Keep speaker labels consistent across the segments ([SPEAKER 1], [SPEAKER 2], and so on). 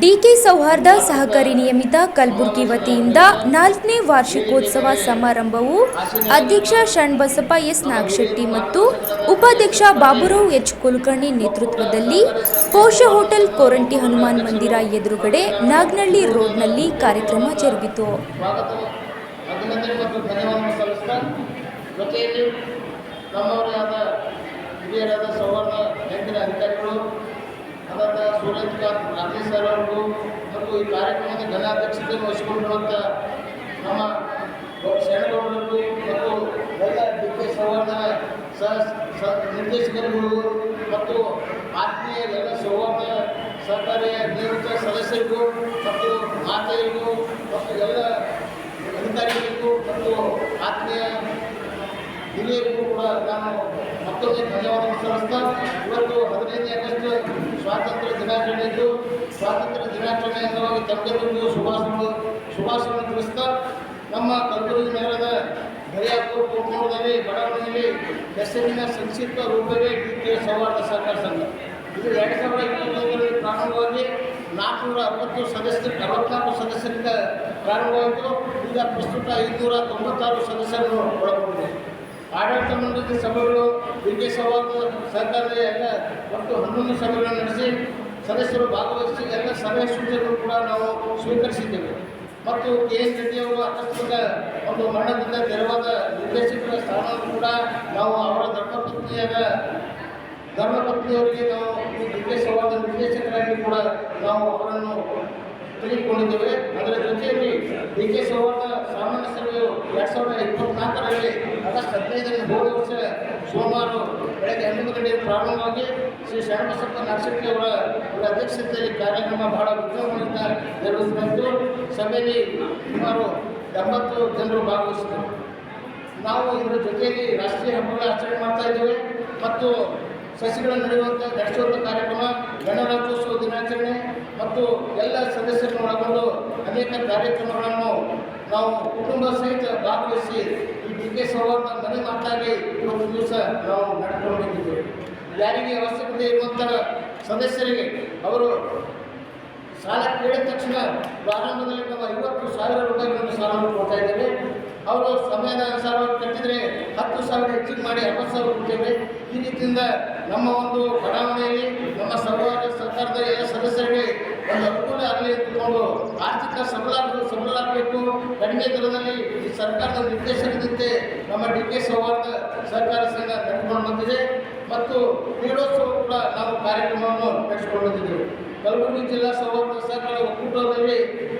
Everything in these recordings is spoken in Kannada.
[SPEAKER 1] ಡಿಕೆ ಸೌಹಾರ್ದ ಸಹಕಾರಿ ನಿಯಮಿತ ಕಲಬುರಗಿ ವತಿಯಿಂದ ನಾಲ್ಕನೇ ವಾರ್ಷಿಕೋತ್ಸವ ಸಮಾರಂಭವು ಅಧ್ಯಕ್ಷ ಶಣ್ಬಸಪ್ಪ ಎಸ್. ನಾಗಶೆಟ್ಟಿ ಮತ್ತು ಉಪಾಧ್ಯಕ್ಷ ಬಾಬುರಾವ್ ಎಚ್. ಕುಲಕರ್ಣಿ ನೇತೃತ್ವದಲ್ಲಿ ಪೋಷ ಹೋಟೆಲ್ ಕೋರಂಟಿ ಹನುಮಾನ್ ಮಂದಿರ ಎದುರುಗಡೆ ನಾಗ್ನಳ್ಳಿ ರೋಡ್ನಲ್ಲಿ ಕಾರ್ಯಕ್ರಮ ಜರುಗಿತು.
[SPEAKER 2] ಅಧಿಕಾರಿಗಳು ಆದಂಥ ಸೂರ್ಯಕಾಂತ್ ಗಾಂಧಿ ಸರ್ ಅವರಿಗೂ ಮತ್ತು ಈ ಕಾರ್ಯಕ್ರಮದ ಘನ ಅಧ್ಯಕ್ಷತೆಯನ್ನು ವಹಿಸಿಕೊಂಡಿರುವಂಥ ನಮ್ಮ ಶರಣಗೌಡರು ಮತ್ತು ಎಲ್ಲ ಡಿ ಕೆ ಸವರ್ಣ ಸಹ ನಿರ್ದೇಶಕರುಗಳು ಮತ್ತು ಆತ್ಮೀಯ ಎಲ್ಲ ಸೌವರ್ಣ ಸರ್ಕಾರಿ ನಿವೃತ್ತ ಸದಸ್ಯರಿಗೂ ಮತ್ತು ಮಾತೆಯರಿಗೂ ಮತ್ತು ಎಲ್ಲ ಅಧಿಕಾರಿಗಳಿಗೂ ಮತ್ತು ಆತ್ಮೀಯ ಹಿರಿಯರಿಗೂ ಕೂಡ ನಾನು ಮತ್ತೊಮ್ಮೆ ಧನ್ಯವಾದ ಸಲ್ಲಿಸ್ತಾ ಇವತ್ತು ಹದಿನೈದನೇ ಆಗಸ್ಟ್ ಸ್ವಾತಂತ್ರ್ಯ ದಿನಾಚರಣೆ ಇದ್ದು, ಸ್ವಾತಂತ್ರ್ಯ ದಿನಾಚರಣೆ ಅಂಗವಾಗಿ ತಮ್ಮೆಲ್ಲರಿಗೂ ಶುಭಾಶಯಗಳು ಶುಭಾಶಯ ತಿಳಿಸ್ತಾ ನಮ್ಮ ಕಲಬುರಗಿ ನಗರದ ದರಿಯಾಪುರ ಕುಟುಂಬದಲ್ಲಿ ಬಡಾವಣೆಯಲ್ಲಿ ಹೆಸರಿನ ಸಂಕ್ಷಿಪ್ತ ರೂಪವೇ ಕೆ ಸೌಹಾರ್ದ ಸಹಕಾರ ಸಂಘ. ಇದು ಎರಡು ಸಾವಿರದ ಇಪ್ಪತ್ತೊಂದರಲ್ಲಿ ಪ್ರಾರಂಭವಾಗಿ ನಾಲ್ಕುನೂರ ಅರವತ್ತು ಸದಸ್ಯರು ಅರವತ್ನಾಲ್ಕು ಸದಸ್ಯರಿಂದ ಪ್ರಾರಂಭವಾಯಿತು. ಈಗ ಪ್ರಸ್ತುತ ಐದುನೂರ ತೊಂಬತ್ತಾರು ಸದಸ್ಯರನ್ನು ಒಳಗೊಂಡಿದೆ. ಆಡಳಿತ ಮಂಡಳಿ ಸಭೆಗಳು ಡಿ ಸವಾಲ್ ಸರ್ಕಾರದ ಎಲ್ಲ ಒಟ್ಟು ಹನ್ನೊಂದು ಸಭೆಗಳನ್ನು ನಡೆಸಿ ಸದಸ್ಯರು ಭಾಗವಹಿಸಿ ಎಲ್ಲ ಸಲಹೆ ಸೂಚನೆಗಳು ಕೂಡ ನಾವು ಸ್ವೀಕರಿಸಿದ್ದೇವೆ. ಮತ್ತು ಕೆ ಎಸ್ ರೆಡ್ಡಿ ಅವರು ಆಕಸ್ಮಿಕ ಒಂದು ಮರಣದಿಂದ ತೆರವಾದ ನಿರ್ದೇಶಕರ ಸ್ಥಾನವನ್ನು ಕೂಡ ನಾವು ಅವರ ಧರ್ಮಪತ್ನಿಯಾದ ಧರ್ಮಪತ್ನಿಯವರಿಗೆ ನಾವು ನಿರ್ದೇಶವಾದ ನಿರ್ದೇಶಕರಾಗಿ ಕೂಡ ನಾವು ಅವರನ್ನು ತಿಳಿದುಕೊಂಡಿದ್ದೇವೆ. ಅದರ ಜೊತೆಯಲ್ಲಿ ಡಿ ಸೌಹಾರ್ದ ಸಾಮಾನ್ಯ ಸಭೆಯು ಎರಡು ಸಾವಿರದ ಇಪ್ಪತ್ನಾಲ್ಕರಲ್ಲಿ ಆಗಸ್ಟ್ ಹದಿನೈದನೇ ಹೋದ ವರ್ಷ ಸೋಮವಾರ ಬೆಳಗ್ಗೆ ಹನ್ನೊಂದು ಗಂಟೆಗೆ ಪ್ರಾರಂಭವಾಗಿ ಶ್ರೀ ಶರಣಬಸಪ್ಪ ನಾಗಶೆಟ್ಟಿ ಅವರ ಅಧ್ಯಕ್ಷತೆಯಲ್ಲಿ ಕಾರ್ಯಕ್ರಮ ಬಹಳ ಉತ್ತಮದಿಂದ ನಿರ್ವಹಿಸಲಾಯಿತು ಸಭೆಯಲ್ಲಿ ಸುಮಾರು ಎಂಬತ್ತು ಜನರು ಭಾಗವಹಿಸಿದರು. ನಾವು ಇದರ ಜೊತೆಯಲ್ಲಿ ರಾಷ್ಟ್ರೀಯ ಹಬ್ಬಗಳ ಆಚರಣೆ ಮಾಡ್ತಾ ಇದ್ದೇವೆ ಮತ್ತು ಸಸಿಗಳ ನಡೆಯುವಂಥ ನಡೆಸುವಂಥ ಕಾರ್ಯಕ್ರಮ, ಗಣರಾಜ್ಯೋತ್ಸವ ದಿನಾಚರಣೆ ಮತ್ತು ಎಲ್ಲ ಸದಸ್ಯರನ್ನು ಒಳಗೊಂಡು ಅನೇಕ ಕಾರ್ಯಕ್ರಮಗಳನ್ನು ನಾವು ಕುಟುಂಬ ಸಹಿತ ಭಾಗವಹಿಸಿ ಈ ಡಿ ಕೆ ಮನೆ ಮಾತಾಗಿ ಇವತ್ತು ದಿವಸ ನಾವು ನಡೆದುಕೊಂಡಿದ್ದೇವೆ. ಯಾರಿಗೆ ಅವಶ್ಯಕತೆ ಇರುವಂಥ ಸದಸ್ಯರಿಗೆ ಅವರು ಸಾಲ ಕೇಳಿದ ತಕ್ಷಣ ಪ್ರಾರಂಭದಲ್ಲಿ ನಮ್ಮ ಐವತ್ತು ಸಾವಿರ ರೂಪಾಯಿಗಳನ್ನು ಸಾಲವನ್ನು ಕೊಡ್ತಾ ಇದ್ದೇವೆ. ಅವರು ಸಮಯದ ಅನುಸಾರವಾಗಿ ಕಟ್ಟಿದರೆ ಹತ್ತು ಸಾವಿರ ಹೆಚ್ಚಿಗೆ ಮಾಡಿ ಅರವತ್ತು ಸಾವಿರ ಕೊಡ್ತೇವೆ. ಈ ರೀತಿಯಿಂದ ನಮ್ಮ ಒಂದು ಬಡಾವಣೆಯಲ್ಲಿ, ನಮ್ಮ ಸರ್ಕಾರ ಸರ್ಕಾರದ ಎಲ್ಲ ಸದಸ್ಯರಿಗೆ ಒಂದು ಅನುಕೂಲ ಆಗಲಿ ಅಂತಕೊಂಡು ಆರ್ಥಿಕ ಸಬಲ ಸಬಲರಾಗಬೇಕು ಕಡಿಮೆ ದರದಲ್ಲಿ ಸರ್ಕಾರದ ನಿರ್ದೇಶನದಂತೆ ನಮ್ಮ ಡಿ ಕೆ ಸೌಹಾರ್ದ ಸಹಕಾರ ಸಂಘ ನಡೆದುಕೊಂಡು ಬಂದಿದೆ. ಮತ್ತು ಕ್ರೀಡೋತ್ಸವ ಕೂಡ ನಾವು ಕಾರ್ಯಕ್ರಮವನ್ನು ನಡೆಸಿಕೊಂಡಿದ್ದೇವೆ. ಕಲಬುರಗಿ ಜಿಲ್ಲಾ ಸೌಹಾರ್ದ ಸಹಕಾರ ಒಕ್ಕೂಟದಲ್ಲಿ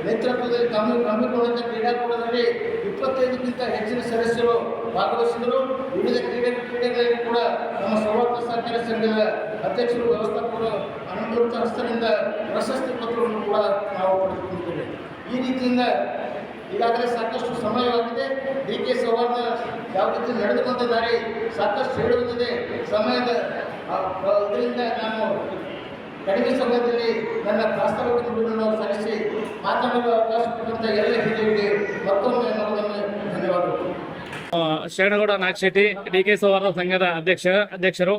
[SPEAKER 2] ನೇತೃತ್ವದಲ್ಲಿ ಕಮ್ಮಿ ಹಮ್ಮಿಕೊಂಡಂಥ ಕ್ರೀಡಾಕೂಟದಲ್ಲಿ ಇಪ್ಪತ್ತೈದಕ್ಕಿಂತ ಹೆಚ್ಚಿನ ಸದಸ್ಯರು ಭಾಗವಹಿಸಿದರು. ವಿವಿಧ ಕ್ರೀಡೆ ಕ್ರೀಡೆಗಳಲ್ಲಿ ಕೂಡ ನಮ್ಮ ಸೌಹಾರ್ದ ಸಹಕಾರ ಸಂಘದ ಅಧ್ಯಕ್ಷರು, ವ್ಯವಸ್ಥಾಪಕರು ಅನಂತ ಹಸ್ತರಿಂದ ಪ್ರಶಸ್ತಿ ಪತ್ರವನ್ನು ಕೂಡ ನಾವು ಪಡೆದುಕೊಂಡಿದ್ದೇವೆ. ಈ ರೀತಿಯಿಂದ ಈಗಾಗಲೇ ಸಾಕಷ್ಟು ಸಮಯವಾಗಿದೆ ಡಿ ಕೆ ಸೌಹಾರ್ದ ಯಾವ ರೀತಿ ನಡೆದುಕೊಂಡಿದ್ದಾರೆ ದಾರಿ ಸಾಕಷ್ಟು ಹೇಳುತ್ತಿದೆ ಸಮಯದ ಇದರಿಂದ ನಾನು ಕಡಿಮೆ ಸಮಯದಲ್ಲಿ ನನ್ನ ಪ್ರಾಸ್ತಾವಿಕ ನುಡಿಗಳನ್ನು ಸಲ್ಲಿಸಿ ಮಾತನಾಡಲು ಅವಕಾಶ ಕೊಟ್ಟಂಥ ಎಲ್ಲ ಹಿರಿಯರಿಗೆ ಮತ್ತೊಮ್ಮೆ ಮತ್ತೊಮ್ಮೆ ಧನ್ಯವಾದಗಳು.
[SPEAKER 3] ಶರಣಗೌಡ ನಾಗಶೆಟ್ಟಿ, ಡಿ ಕೆ ಸೌಹಾರ್ದ ಸಂಘದ ಅಧ್ಯಕ್ಷ, ಅಧ್ಯಕ್ಷರು.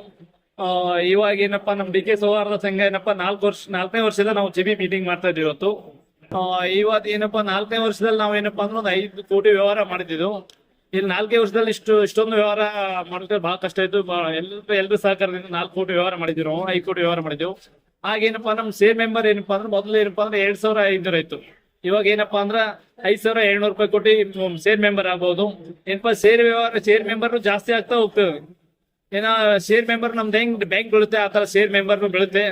[SPEAKER 3] ಇವಾಗ ಏನಪ್ಪ ನಮ್ಮ ಡಿ ಕೆ ಸೌಹಾರ್ದ ಸಂಘ ಏನಪ್ಪ, ನಾಲ್ಕು ವರ್ಷ, ನಾಲ್ಕನೇ ವರ್ಷದ ನಾವು ಜಿ ಬಿ ಮೀಟಿಂಗ್ ಮಾಡ್ತಾ ಇದ್ದೀವಿ ಇವತ್ತು. ಆ, ಇವತ್ತು ಏನಪ್ಪಾ ನಾಲ್ಕನೇ ವರ್ಷದಲ್ಲಿ ನಾವು ಏನಪ್ಪಾ ಅಂದ್ರೆ ಒಂದ್ ಐದು ಕೋಟಿ ವ್ಯವಹಾರ ಮಾಡಿದ್ದು ಇಲ್ಲಿ ನಾಲ್ಕೇ ವರ್ಷದಲ್ಲಿ ಇಷ್ಟು ಇಷ್ಟೊಂದು ವ್ಯವಹಾರ ಮಾಡಿದ್ರೆ ಬಹಳ ಕಷ್ಟ ಇತ್ತು ಎಲ್ಲರೂ ಎಲ್ರು ಸಹಕಾರದಿಂದ ನಾಲ್ಕು ಕೋಟಿ ವ್ಯವಹಾರ ಮಾಡಿದ್ವಿ ನಾವು ಐದು ಕೋಟಿ ವ್ಯವಹಾರ ಮಾಡಿದ್ದೆವು ಆಗೇನಪ್ಪಾ ನಮ್ ಸೇರ್ ಮೆಂಬರ್ ಏನಪ್ಪಾ ಅಂದ್ರೆ ಮೊದಲು ಏನಪ್ಪಾ ಅಂದ್ರೆ ಎರಡ್ ಸಾವಿರ ಐನೂರ ಇತ್ತು ಇವಾಗ ಏನಪ್ಪಾ ಅಂದ್ರ ಐದ್ ಸಾವಿರ ಏಳ್ನೂರು ರೂಪಾಯಿ ಕೋಟಿ ಸೇರ್ ಮೆಂಬರ್ ಆಗ್ಬಹುದು ಏನಪ್ಪಾ ಸೇರ್ ವ್ಯವಹಾರ ಸೇರ್ ಮೆಂಬರ್ ಜಾಸ್ತಿ ಆಗ್ತಾ ಹೋಗ್ತದೆ. ಏನ ಸೇರ್ ಮೆಂಬರ್ ನಮ್ದು ಹೆಂಗ್ ಬ್ಯಾಂಕ್ ಬೀಳುತ್ತೆ ಆ ತರ ಶೇರ್ ಮೆಂಬರ್ ಬೀಳುತ್ತೆ.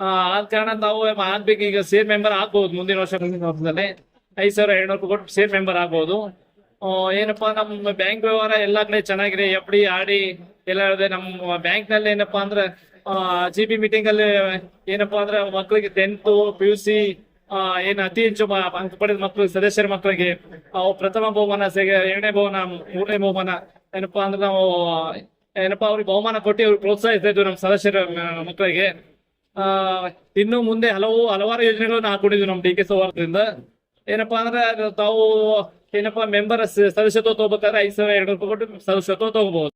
[SPEAKER 3] ಆದ ಕಾರಣ ನಾವು ಆಗ್ಬೇಕು ಈಗ ಸೇರ್ ಮೆಂಬರ್ ಆಗ್ಬಹುದು ಮುಂದಿನ ವರ್ಷ, ಮುಂದಿನ ವರ್ಷದಲ್ಲಿ. ಐದ್ ಸಾವಿರ ಏಳ್ನೂರು ಕೊಟ್ಟು ಸೇರ್ ಮೆಂಬರ್ ಆಗ್ಬಹುದು ಏನಪ್ಪಾ ನಮ್ಮ ಬ್ಯಾಂಕ್ ವ್ಯವಹಾರ ಎಲ್ಲಾ ಕಡೆ ಚೆನ್ನಾಗಿದೆ. ಎಫ್ ಡಿ ಆರ್ ಡಿ ಎಲ್ಲ ಇದೆ ನಮ್ಮ ಬ್ಯಾಂಕ್ನಲ್ಲಿ ಏನಪ್ಪಾ ಅಂದ್ರೆ ಜಿ ಬಿ ಮೀಟಿಂಗ್ ಅಲ್ಲಿ ಏನಪ್ಪಾ ಅಂದ್ರೆ ಮಕ್ಕಳಿಗೆ ಟೆಂತ್ ಪಿ ಯು ಸಿ ಏನ್ ಅತಿ ಹೆಚ್ಚು ಅಂಕ ಪಡೆದ ಮಕ್ಕಳು ಸದಸ್ಯರ ಮಕ್ಕಳಿಗೆ ಅವು ಪ್ರಥಮ ಬಹುಮಾನ ಎರಡನೇ ಬಹುಮಾನ, ಮೂರನೇ ಬಹುಮಾನ, ಏನಪ್ಪಾ ಅಂದ್ರೆ ನಾವು, ಏನಪ್ಪಾ ಅವ್ರಿಗೆ ಬಹುಮಾನ ಕೊಟ್ಟು ಅವ್ರಿಗೆ ಪ್ರೋತ್ಸಾಹಿಸ್ತಾ ಇದ್ವಿ ನಮ್ಮ ಸದಸ್ಯರ ಮಕ್ಕಳಿಗೆ ಇನ್ನು ಮುಂದೆ ಹಲವು, ಹಲವಾರು ಯೋಜನೆಗಳನ್ನು ಹಾಕೊಂಡಿದ್ವಿ ನಮ್ಮ ಡಿ ಕೆ ಸೌಹಾರ್ದದಿಂದ. ಏನಪ್ಪಾ ಅಂದ್ರೆ, ಅದು ತಾವು ಏನಪ್ಪಾ ಮೆಂಬರ್ ಸದಸ್ಯತ್ವ ತಗೋಬೇಕಾದ್ರೆ ಐದು ಸಾವಿರ ಎರಡು ರೂಪಾಯಿ ಕೊಟ್ಟು ಸದಸ್ಯತ್ವ ತಗೋಬಹುದು.